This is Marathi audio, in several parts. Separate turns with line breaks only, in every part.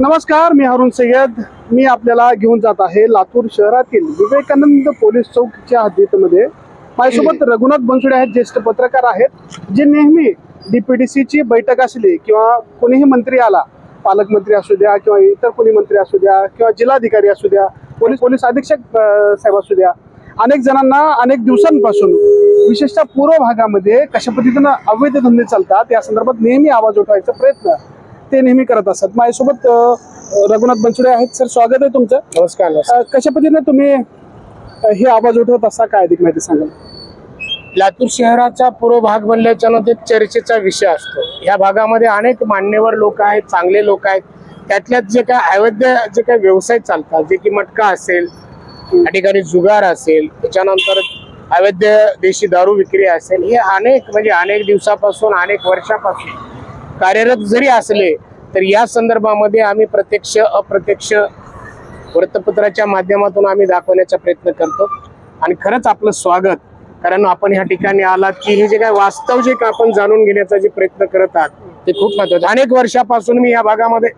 नमस्कार मी अरुण सय्यद. मी आपल्याला घेऊन जात आहे लातूर शहरातील विवेकानंद पोलीस चौकच्या हद्दीतमध्ये. माझ्यासोबत रघुनाथ बनसुडे आहेत ज्येष्ठ पत्रकार आहेत जे नेहमी डीपीडीसीची बैठक असली किंवा कोणीही मंत्री आला पालकमंत्री असू द्या किंवा इतर कोणी मंत्री असू द्या किंवा जिल्हाधिकारी असू द्या पोलीस पोलीस अधीक्षक साहेब असू द्या अनेक जणांना अनेक दिवसांपासून विशेषतः पूर्व भागामध्ये कशा पद्धतीनं अवैध धंदे चालतात या संदर्भात नेहमी आवाज उठवायचा प्रयत्न ते नेहमी करत असतात. माझ्यासोबत रघुनाथ बनसोडे आहेत. सर स्वागत आहे तुमचं.
नमस्कार
कशा पद्धतीने तुम्ही हे आवाज उठवत असा? काय अधिक माहिती सांगाल?
लातूर शहराचा पूर्व भाग बनल्याच्या नंतर एक चर्चेचा विषय असतो. या भागामध्ये अनेक मान्यवर लोक आहेत चांगले लोक आहेत. त्यातल्यात जे काय अवैध जे काही व्यवसाय चालतात जे की मटका असेल या ठिकाणी जुगार असेल त्याच्यानंतर अवैध देशी दारू विक्री असेल हे अनेक म्हणजे अनेक दिवसापासून अनेक वर्षापासून कार्यरत जरी असले तर या संदर्भामध्ये आम्ही प्रत्यक्ष अप्रत्यक्ष वृत्तपत्राच्या माध्यमातून आम्ही दाखवण्याचा प्रयत्न करतो आणि खरंच आपलं स्वागत कारण आपण ह्या ठिकाणी आलात की हे जे काय वास्तव जे काय आपण जाणून घेण्याचा जे प्रयत्न करत आहात ते खूप महत्वाचं अनेक वर्षापासून मी या भागामध्ये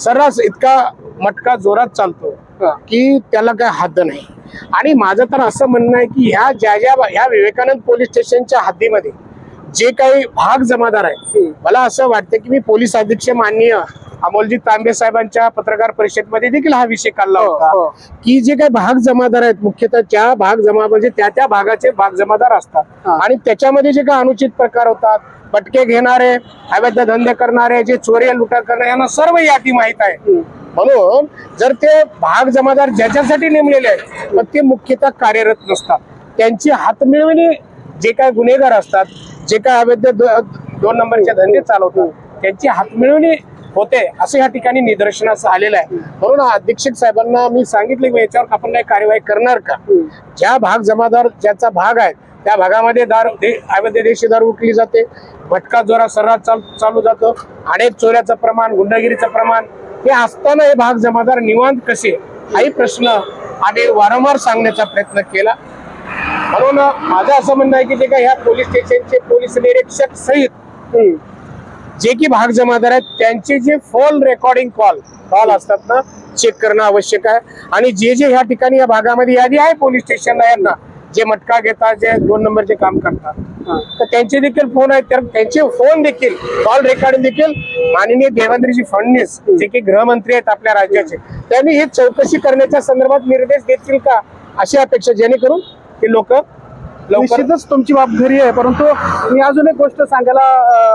सर्रास इतका मटका जोरात चालतो. की त्याला काय हद्द नाही आणि माझं तर असं म्हणणं आहे की ह्या ज्या ज्या ह्या विवेकानंद पोलीस स्टेशनच्या हद्दीमध्ये जे काही भाग जमादार आहेत. मला असं वाटतं की मी पोलीस अधीक्षक माननीय अमोलजी तांबे साहेबांच्या पत्रकार परिषदेमध्ये देखील हा विषय काढला
हो,
होता
हो.
की जे काही भाग जमादार आहेत मुख्यतः त्या भाग जमा म्हणजे त्या त्या भागाचे भाग जमादार असतात. आणि त्याच्यामध्ये जे काही अनुचित प्रकार होतात पटके घेणारे अवैध धंदे करणारे जे चोरी लुटार करणारे यांना सर्व यादी माहीत आहे. म्हणून जर ते भाग जमादार ज्याच्यासाठी नेमलेले आहेत पण ते मुख्यतः कार्यरत नसतात त्यांची हात मिळवणी जे काय गुन्हेगार असतात जे काय अवैध दोन नंबरचे धंदे चालवतात त्यांची हातमिळवणी होते असं या ठिकाणी निदर्शनास आलेलं आहे. म्हणून अधीक्षक साहेबांना मी सांगितलं की याच्यावर आपण काही कार्यवाही करणार का? ज्या भाग जमादार ज्याचा भाग आहे त्या भागामध्ये दार दे- अवैध देशी दारू विकली जाते भटका जोरा सर्रास चाल चालू जातो अनेक चोऱ्याचं प्रमाण गुंडगिरीचं प्रमाण. हे असताना हे भाग जमादार निवांत कसे? हाही प्रश्न आम्ही वारंवार सांगण्याचा प्रयत्न केला. म्हणून माझं असं म्हणणं आहे की जे काही ह्या पोलीस स्टेशनचे पोलीस निरीक्षक सहित जे की भाग जमादार आहेत त्यांचे जे फोन रेकॉर्डिंग कॉल कॉल असतात ना चेक करणं आवश्यक आहे. आणि जे जे ह्या ठिकाणी या भागामध्ये यादी आहे पोलीस स्टेशनला यांना जे मटका घेतात जे दोन नंबरचे काम करतात. तर त्यांचे देखील फोन आहेत. तर त्यांचे फोन देखील कॉल रेकॉर्डिंग देखील माननीय देवेंद्रजी फडणवीस जे की गृहमंत्री आहेत आपल्या राज्याचे त्यांनी ही चौकशी करण्याच्या संदर्भात निर्देश देतील का? अशी अपेक्षा जेणेकरून ते लोक
निश्चितच तुमची बाब घरी आहे परंतु मी अजून एक गोष्ट सांगायला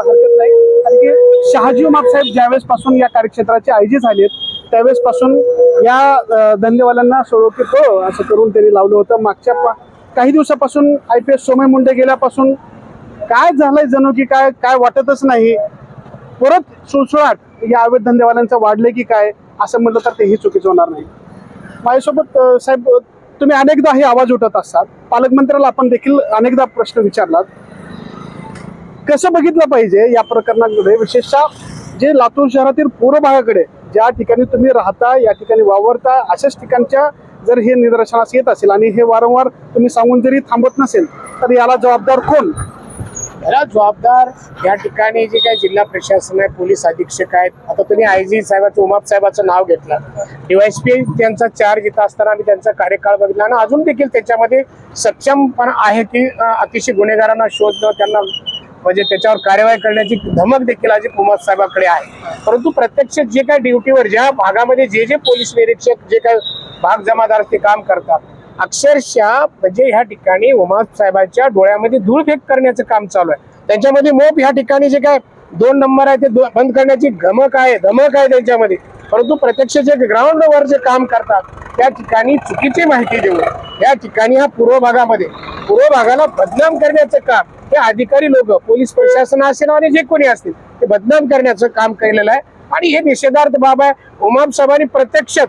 हरकत नाही. कारण की शहाजी उमाप साहेब ज्यावेळेस पासून या कार्यक्षेत्राचे आयजी झालेत त्यावेळेस पासून या धंदेवाल्यांना सोडो की तो असं करून त्यांनी लावलं होतं. मागच्या काही दिवसापासून I P S Somay Munde गेल्यापासून काय झालंय जणू की काय काय वाटतच नाही. परत सुळसुळाट या अवैध धंदेवाल्यांचं वाढले की काय असं म्हटलं तर तेही चुकीचं होणार नाही. माझ्यासोबत साहेब तुम्ही अनेकदा हे आवाज उठत असतात पालकमंत्र्याला आपण देखील अनेकदा प्रश्न विचारलात. कसं बघितलं पाहिजे या प्रकरणाकडे विशेषतः जे लातूर शहरातील पूर्व भागाकडे ज्या ठिकाणी तुम्ही राहता या ठिकाणी वावरता अशाच ठिकाणच्या जर हे निदर्शनास येत असेल आणि हे वारंवार तुम्ही सांगून जरी थांबत नसेल तर याला जबाबदार कोण?
याला जबाबदार या ठिकाणी जे काही जिल्हा प्रशासन आहे पोलीस अधीक्षक आहेत. आता तुम्ही आय जी साहेबाचं उमाप साहेबाचं नाव घेतलं. डीवायसपी त्यांचा चार्ज इथं असताना आम्ही त्यांचा कार्यकाळ बघितला आणि अजून देखील त्याच्यामध्ये सक्षमपणा आहे की अतिशय गुन्हेगारांना शोधणं त्यांना म्हणजे त्याच्यावर कार्यवाही करण्याची धमक देखील अजित उमाप साहेबाकडे आहे. परंतु प्रत्यक्ष जे काही ड्युटीवर ज्या भागामध्ये जे जे पोलीस निरीक्षक जे काही भाग जमादार ते काम करतात अक्षरशः म्हणजे ह्या ठिकाणी उमाप साहेबांच्या डोळ्यामध्ये धूळफेक करण्याचं काम चालू आहे. त्यांच्यामध्ये मोप ह्या ठिकाणी जे काय दोन नंबर आहे ते बंद करण्याची धमक आहे धमक आहे त्यांच्यामध्ये. परंतु प्रत्यक्ष जे ग्राउंडवर जे काम करतात त्या ठिकाणी चुकीची माहिती देऊन या ठिकाणी ह्या पूर्व भागामध्ये पूर्व भागाला बदनाम करण्याचं काम हे अधिकारी लोक पोलीस प्रशासन असेल आणि जे कोणी असतील ते बदनाम करण्याचं काम केलेलं आहे. आणि हे निषेधार्थ बाब आहे. उमाम साहेबांनी प्रत्यक्ष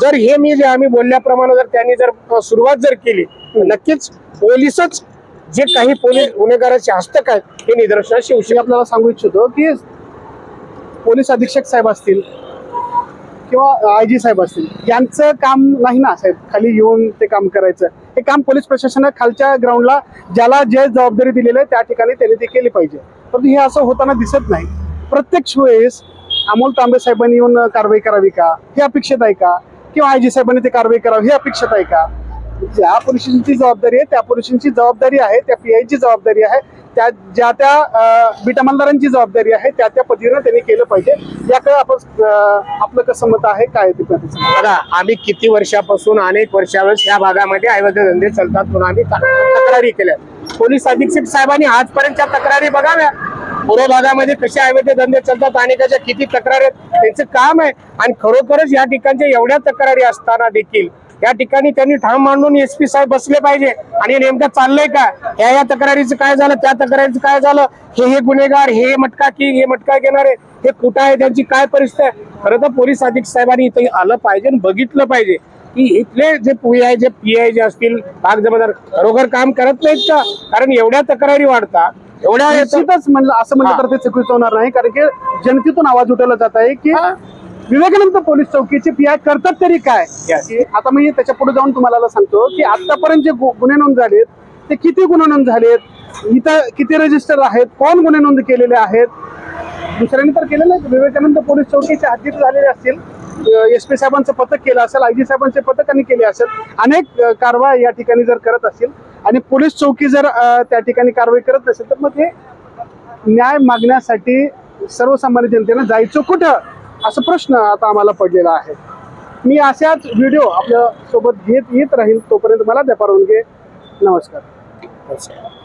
जर हे मी जे आम्ही बोलल्याप्रमाणे जर त्यांनी जर सुरुवात जर केली तर नक्कीच पोलीसच जे काही पोलीस गुन्हेगाराचे हस्तक आहेत हे निदर्शनास येऊ
आपल्याला सांगू इच्छितो की पोलीस अधीक्षक साहेब असतील किंवा आय जी साहेब असतील यांचं काम नाही ना साहेब? खाली येऊन ते काम करायचं. हे काम पोलीस प्रशासनानं खालच्या ग्राउंडला ज्याला जे जबाबदारी दिलेली आहे त्या ठिकाणी त्यांनी ते केली पाहिजे. परंतु हे असं होताना दिसत नाही. प्रत्येक वेळेस अमोल तांबे साहेबांनी येऊन कारवाई करावी का? हे अपेक्षित आहे का? किंवा आय जी साहेबांनी ते कारवाई करावी हे अपेक्षित आहे का? ज्या पुरुषांची जबाबदारी आहे त्या पुरुषांची जबाबदारी आहे त्या पी आयची जबाबदारी आहे त्या ज्या त्या अं, जबाबदारी आहे त्या त्या पद्धतीनं त्यांनी केलं पाहिजे. याकडे आपण आपलं कसं मत आहे काय ते
बघा आम्ही किती वर्षापासून अनेक वर्षावेळेस या भागामध्ये अवैध धंदे चालतात म्हणून आम्ही तक्रारी केल्या. पोलीस अधीक्षक साहेबांनी आजपर्यंतच्या तक्रारी बघाव्या. पूर्व भागामध्ये कसे अवैध धंदे चालतात आणि त्याच्या किती तक्रारी आहेत त्यांचं काम आहे. आणि खरोखरच या ठिकाणच्या एवढ्या तक्रारी असताना देखील या ठिकाणी त्यांनी ठाम मांडून एस पी साहेब बसले पाहिजे. आणि नेमकं चाललंय का? या या तक्रारीचं काय झालं? त्या तक्रारीचं काय झालं? हे हे गुन्हेगार हे मटका की हे मटका घेणारे हे कुठं आहे त्यांची काय परिस्थिती आहे? खरं तर पोलीस अधीक्षक साहेबांनी इथे आलं पाहिजे आणि बघितलं पाहिजे की इथले जे पी आय जे पी आय जे असतील भाग जबाबदार खरोखर काम करत नाहीत का? कारण एवढ्या तक्रारी वाढतात एवढ्या.
निश्चितच म्हणलं असं म्हणलं. तर ते चुकीचं होणार नाही कारण की जनतेतून आवाज उठवला जात आहे की. विवेकानंद पोलीस चौकीचे पी आय करतात तरी काय आता मी त्याच्या पुढे जाऊन तुम्हाला सांगतो की आतापर्यंत जे गुन्हे नोंद झालेत ते किती गुन्हे नोंद झालेत इथं किती रजिस्टर आहेत कोण गुन्हे नोंद केलेले आहेत दुसऱ्यांनी तर केलेलं आहे विवेकानंद पोलीस चौकीच्या हद्दीत झालेले असतील एस पी साहेबांचं पथक केलं असेल आय जी साहेबांचे पथकांनी केले असेल अनेक कारवाई या ठिकाणी जर करत असतील आणि पोलीस चौकी जर त्या ठिकाणी कारवाई करत नसेल तर मग ते न्याय मागण्यासाठी सर्वसामान्य जनतेनं जायचं कुठं? असा प्रश्न आता आम्हाला पडलेला आहे. मी अशाच व्हिडिओ आपल्यासोबत घेत येत राहील तोपर्यंत मला द्या परवानगी. नमस्कार.
अच्छा.